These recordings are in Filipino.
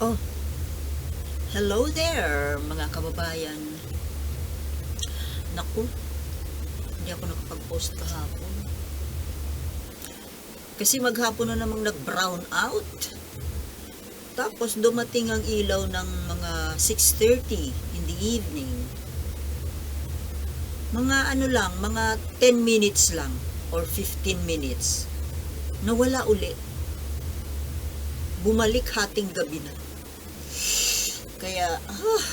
Oh, hello there mga kababayan. Naku, hindi ako nakapag-post kahapon. Kasi maghapon na namang nag-brown out. Tapos dumating ang ilaw ng mga 6.30 in the evening. Mga ano lang, mga 10 minutes lang or 15 minutes. Nawala uli. Bumalik hating gabi na. Kaya, ah,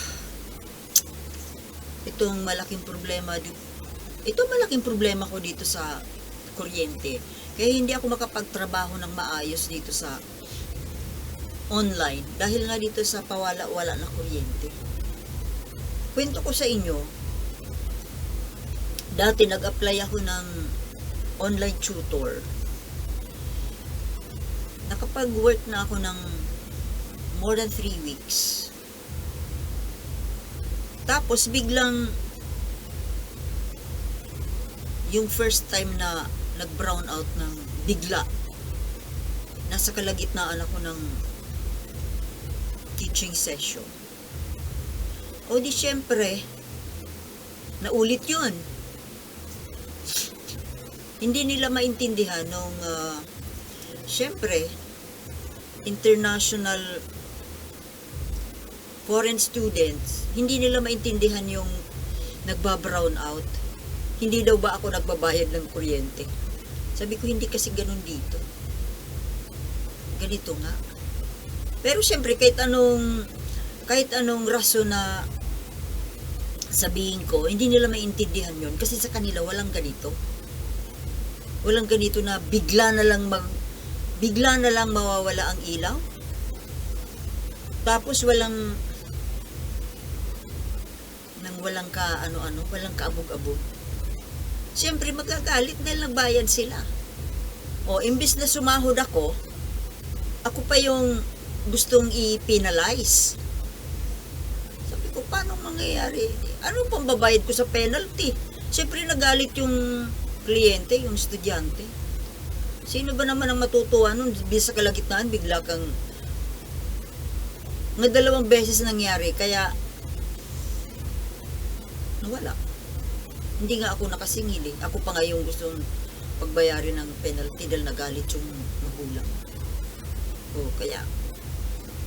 itong malaking problema, itong malaking problema ko dito sa kuryente. Kaya hindi ako makapagtrabaho ng maayos dito sa online dahil nga dito sa pawala-wala na kuryente. Kwento ko sa inyo, dati nag-apply ako ng online tutor. Nakapag-work na ako ng more than 3 weeks. Tapos biglang yung first time na nag-brown out ng bigla. Nasa kalagitnaan ako ng teaching session. O di syempre, naulit yun. Hindi nila maintindihan nung ah, syempre, international foreign students, hindi nila maintindihan yung nagba-brown out. Hindi daw ba ako nagbabayad ng kuryente? Sabi ko, hindi kasi ganun dito. Ganito nga. Pero syempre, kahit anong, kahit anong rason na sabihin ko, hindi nila maintindihan yon kasi sa kanila walang ganito. Walang ganito na bigla na lang mag, bigla na lang mawawala ang ilaw. Tapos walang walang ka ano-ano, walang kaabog-abog. Siyempre magagalit dahil nagbayad sila. O imbis na sumahod ako, ako pa yung gustong i-penalize. Sabi ko, paano mangyayari? Ano pang babayad ko sa penalty? Siyempre nagalit yung kliyente, yung estudyante. Sino ba naman ang matutuwa nun? Bisa kalagitnaan, bigla kang nga dalawang beses nangyari, kaya nawala. Hindi nga ako nakasingil eh. Ako pa nga yung gustong pagbayarin ng penalty dahil nagalit yung magulang. O, kaya,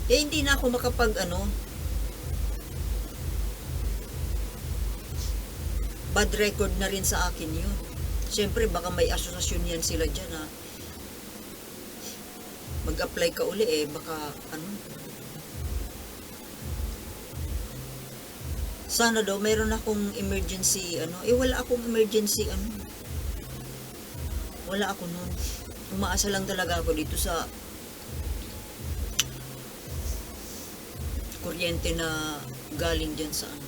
kaya hindi na ako makapag ano, bad record na rin sa akin yun. Siyempre, baka may asosasyon yan sila dyan na mag-apply ka uli eh, baka ano, sana daw meron akong emergency ano eh wala akong emergency ano. Wala ako nun. Umaasa lang talaga ako dito sa kuryente na galing dyan sa ano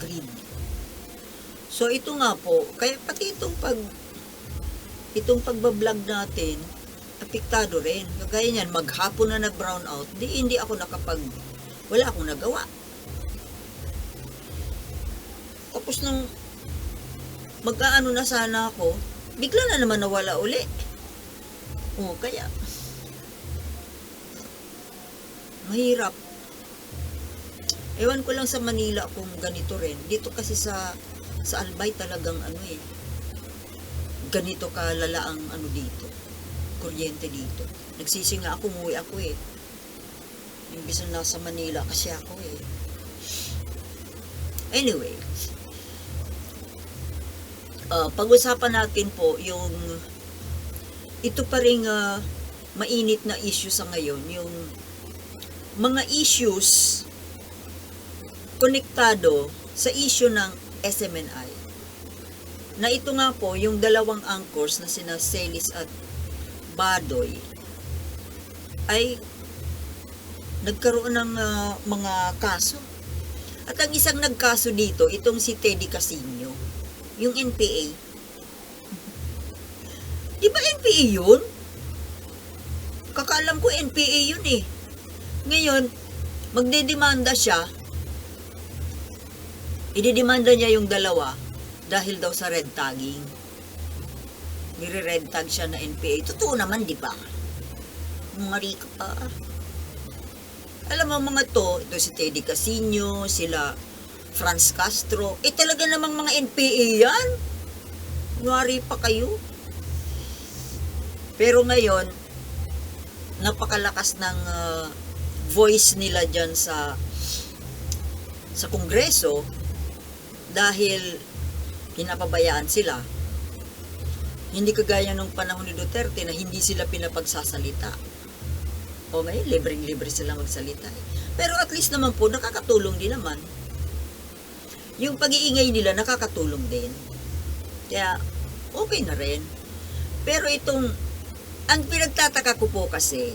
grid so ito nga po kaya pati itong pag itong pagbablog natin apektado rin. Kagaya niyan maghapon na nag brown out di hindi ako nakapag wala akong nagawa tapos nang mag-aano na sana ako, bigla na naman nawala uli. O, kaya, mahirap. Ewan ko lang sa Manila kung ganito rin. Dito kasi sa sa Albay talagang ano eh. Ganito kalala ang ano dito. Kuryente dito. Nagsisi nga ako, umuwi ako eh. Imbis na nasa Manila kasi ako eh. Anyway, uh, pag-usapan natin po yung ito pa rin uh, mainit na issue sa ngayon, yung mga issues konektado sa issue ng SMNI. Na ito nga po, yung dalawang anchors na sina Celis at Badoy ay nagkaroon ng uh, mga kaso. At ang isang nagkaso dito, itong si Teddy Casino yung NPA. Di ba NPA yun? Kakaalam ko NPA yun eh. Ngayon, magdedemanda siya. Ididemanda niya yung dalawa dahil daw sa red tagging. Nire-red tag siya na NPA. Totoo naman, di ba? Mga rika pa. Alam mo mga to, ito si Teddy Casino, sila Franz Castro, eh talaga namang mga NPA yan. Kunwari pa kayo. Pero ngayon, napakalakas ng ah, voice nila dyan sa sa Kongreso dahil pinapabayaan sila. Hindi kagaya nung panahon ni Duterte na hindi sila pinapagsasalita. O ngayon, libreng-libre sila magsalita. eh. Pero at least naman po, nakakatulong din naman. Yung pag-iingay nila, nakakatulong din. Kaya, okay na rin. Pero itong, ang pinagtataka ko po kasi,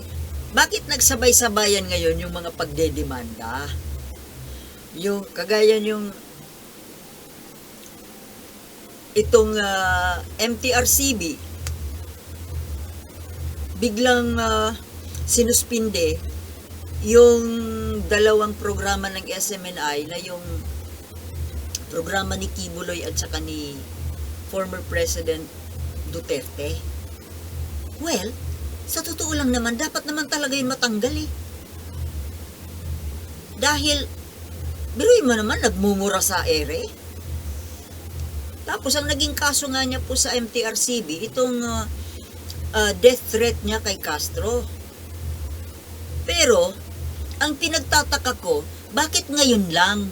bakit nagsabay-sabayan ngayon yung mga pagdedemanda? Yung, kagaya yung, itong ah, MTRCB, biglang ah, sinuspinde yung dalawang programa ng SMNI na yung programa ni Kibuloy at saka ni former President Duterte. Well, sa totoo lang naman, dapat naman talaga yung matanggal eh. Dahil, biruin mo naman, nagmumura sa ere. Tapos, ang naging kaso nga niya po sa MTRCB, itong ah, ah, death threat niya kay Castro. Pero, ang pinagtataka ko, bakit ngayon lang?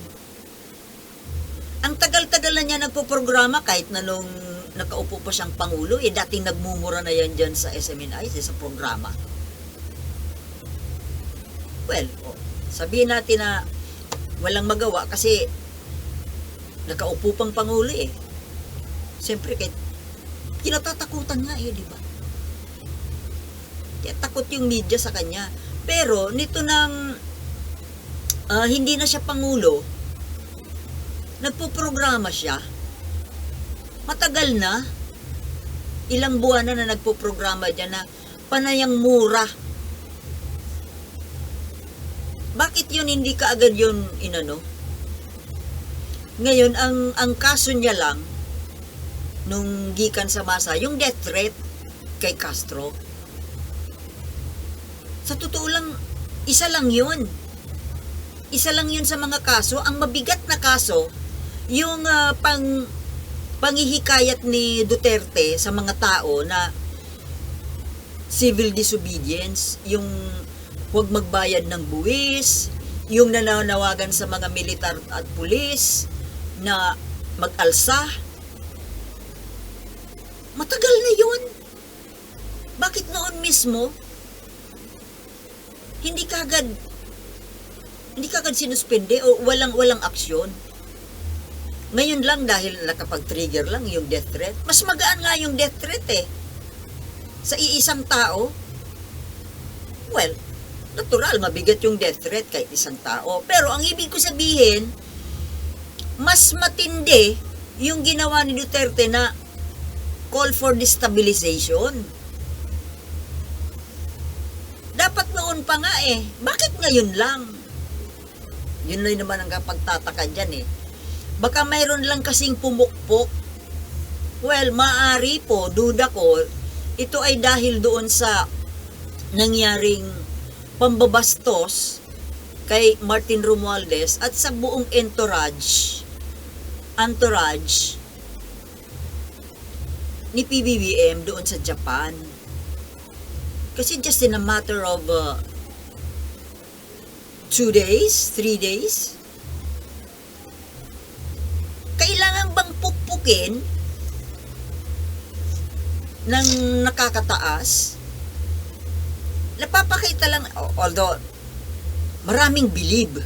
Ang tagal-tagal na niya nagpo-programa kahit na nung nakaupo pa siyang Pangulo, eh dating nagmumura na yan dyan sa SMNI, sa programa. Well, oh, sabihin natin na walang magawa kasi nakaupo pang Pangulo eh. Siyempre, kahit kinatatakutan nga eh, di ba? Kaya takot yung media sa kanya. Pero, nito nang ah, hindi na siya Pangulo, nagpo-programa siya. Matagal na. Ilang buwan na na nagpo-programa dyan na panayang mura. Bakit yun hindi ka agad yun inano? Ngayon, ang, ang kaso niya lang, nung gikan sa masa, yung death threat kay Castro. Sa totoo lang, isa lang yun. Isa lang yun sa mga kaso. Ang mabigat na kaso, yung ah, pang panghihikayat ni Duterte sa mga tao na civil disobedience, yung huwag magbayad ng buwis, yung nananawagan sa mga militar at pulis na mag-alsa. Matagal na yun. Bakit noon mismo, hindi kagad hindi kagad sinuspende o walang walang aksyon. Ngayon lang dahil nakapag-trigger lang yung death threat, mas magaan nga yung death threat eh. Sa iisang tao, well, natural, mabigat yung death threat kahit isang tao. Pero ang ibig ko sabihin, mas matindi yung ginawa ni Duterte na call for destabilization. Dapat noon pa nga eh. Bakit ngayon lang? Yun lang naman ang kapagtataka dyan eh. Baka mayroon lang kasing pumukpok. Well, maari po, duda ko, ito ay dahil doon sa nangyaring pambabastos kay Martin Romualdez at sa buong entourage entourage ni PBBM doon sa Japan. Kasi just in a matter of uh, two days, three days, pukpukin ng nakakataas? Napapakita lang, although maraming bilib,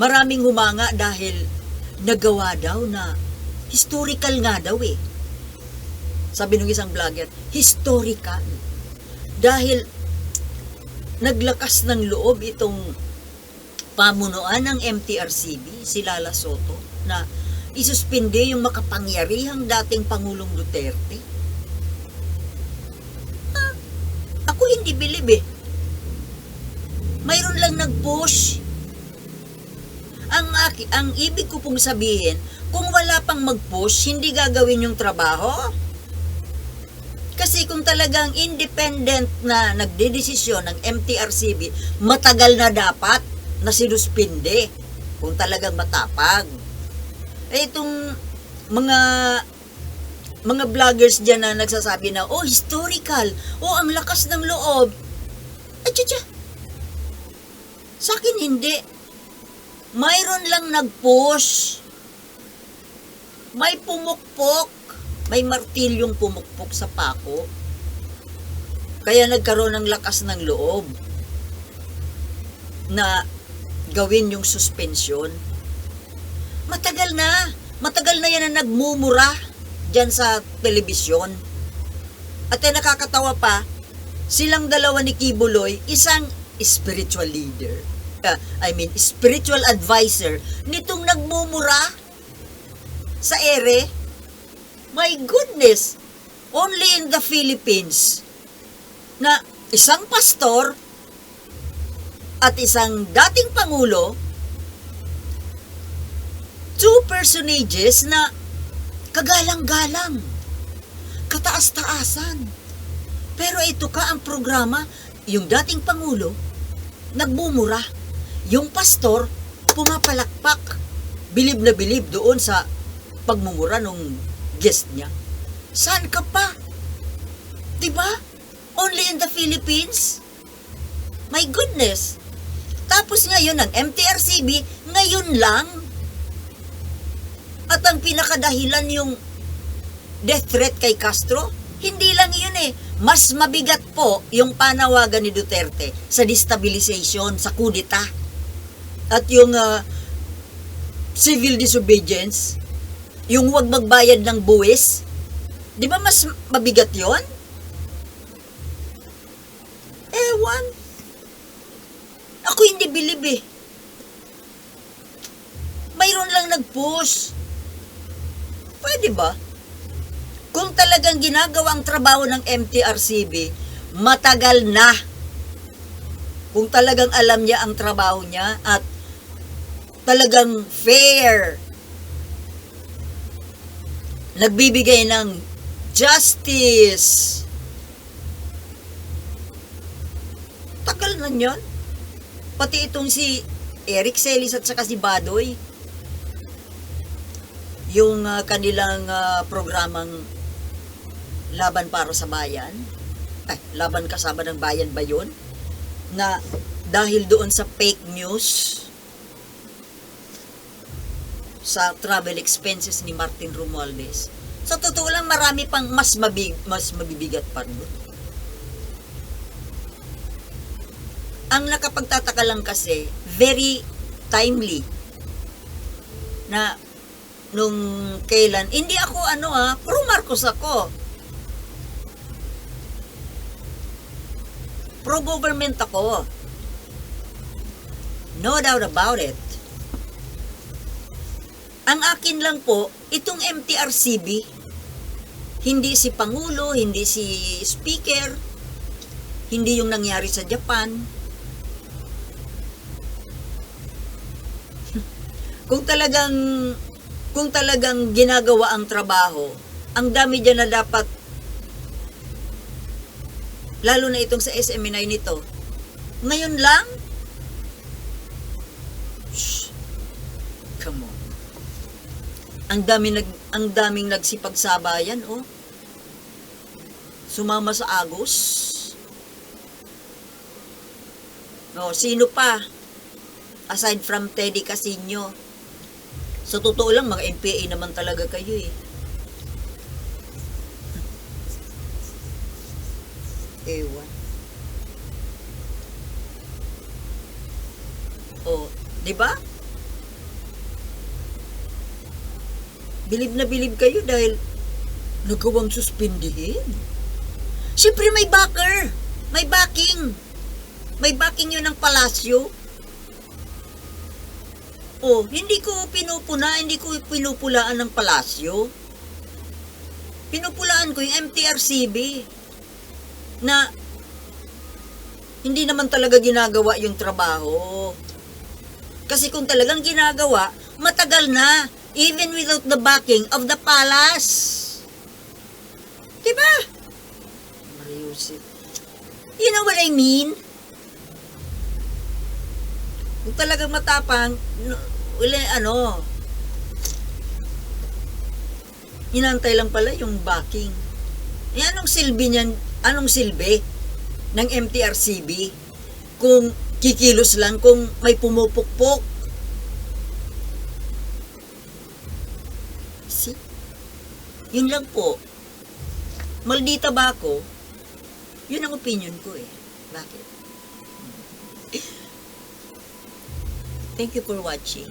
maraming humanga dahil nagawa daw na historical nga daw eh. Sabi nung isang vlogger, historical. Dahil naglakas ng loob itong pamunuan ng MTRCB, si Lala Soto, na isuspinde yung makapangyarihang dating Pangulong Duterte. Ah, ako hindi bilib eh. Mayroon lang nag-push. Ang, aki, ang ibig ko pong sabihin, kung wala pang mag-push, hindi gagawin yung trabaho. Kasi kung talagang independent na nagdedesisyon ng MTRCB, matagal na dapat na sinuspinde kung talagang matapag. Eh itong mga mga vloggers dyan na nagsasabi na, oh, historical, oh, ang lakas ng loob. Tsa. Sa akin, hindi. Mayroon lang nag-push. May pumukpok. May martilyong pumukpok sa pako. Kaya nagkaroon ng lakas ng loob na gawin yung suspensyon. Matagal na. Matagal na yan na nagmumura dyan sa telebisyon. At ay nakakatawa pa, silang dalawa ni Kibuloy, isang spiritual leader. ah, I mean, spiritual advisor nitong nagmumura sa ere. My goodness! Only in the Philippines na isang pastor at isang dating pangulo two personages na kagalang-galang, kataas-taasan. Pero ito ka ang programa, yung dating pangulo, nagmumura. Yung pastor, pumapalakpak. Bilib na bilib doon sa pagmumura ng guest niya. Saan ka pa? Diba? Only in the Philippines? My goodness! Tapos ngayon ng MTRCB, ngayon lang. At ang pinakadahilan yung death threat kay Castro, hindi lang yun eh. Mas mabigat po yung panawagan ni Duterte sa destabilization, sa kudita. At yung ah, civil disobedience, yung huwag magbayad ng buwis, di ba mas mabigat yon? Ewan. Ako hindi bilib eh. Mayroon lang nag-push. Pwede ba? Kung talagang ginagawa ang trabaho ng MTRCB, matagal na. Kung talagang alam niya ang trabaho niya at talagang fair. Nagbibigay ng justice. Tagal na niyan. Pati itong si Eric Celis at saka si Badoy yung ah, kanilang ah, programang Laban para sa Bayan, ay, Laban kasama ng Bayan ba yun? Na dahil doon sa fake news, sa travel expenses ni Martin Romualdez, sa totoo lang marami pang mas, mabig, mas mabibigat pa doon. Ang nakapagtataka lang kasi, very timely na nung kailan, hindi ako ano ah, pro Marcos ako. Pro government ako. No doubt about it. Ang akin lang po, itong MTRCB, hindi si Pangulo, hindi si Speaker, hindi yung nangyari sa Japan. Kung talagang kung talagang ginagawa ang trabaho, ang dami dyan na dapat, lalo na itong sa SMNI nito, ngayon lang, Shh. come on. Ang dami nag ang daming nagsipagsabayan, oh. Sumama sa Agos. No, sino pa? Aside from Teddy Casino. Sa totoo lang, mga NPA naman talaga kayo eh. Ewan. Oh, 'di ba? Bilib na bilib kayo dahil nagawang suspindihin. Siyempre may backer. May backing. May backing yun ng palasyo. Oh, hindi ko pinupuna, hindi ko pinupulaan ng palasyo. Pinupulaan ko yung MTRCB na hindi naman talaga ginagawa yung trabaho. Kasi kung talagang ginagawa, matagal na, even without the backing of the palace. Diba? exclusive. You know what I mean? Kung talagang matapang, wala, ano, inantay lang pala yung backing. Eh, anong silbi niyan, anong silbi ng MTRCB kung kikilos lang, kung may pumupukpok? See? Yun lang po. Maldita ba ako? Yun ang opinion ko eh. Bakit? Thank you for watching.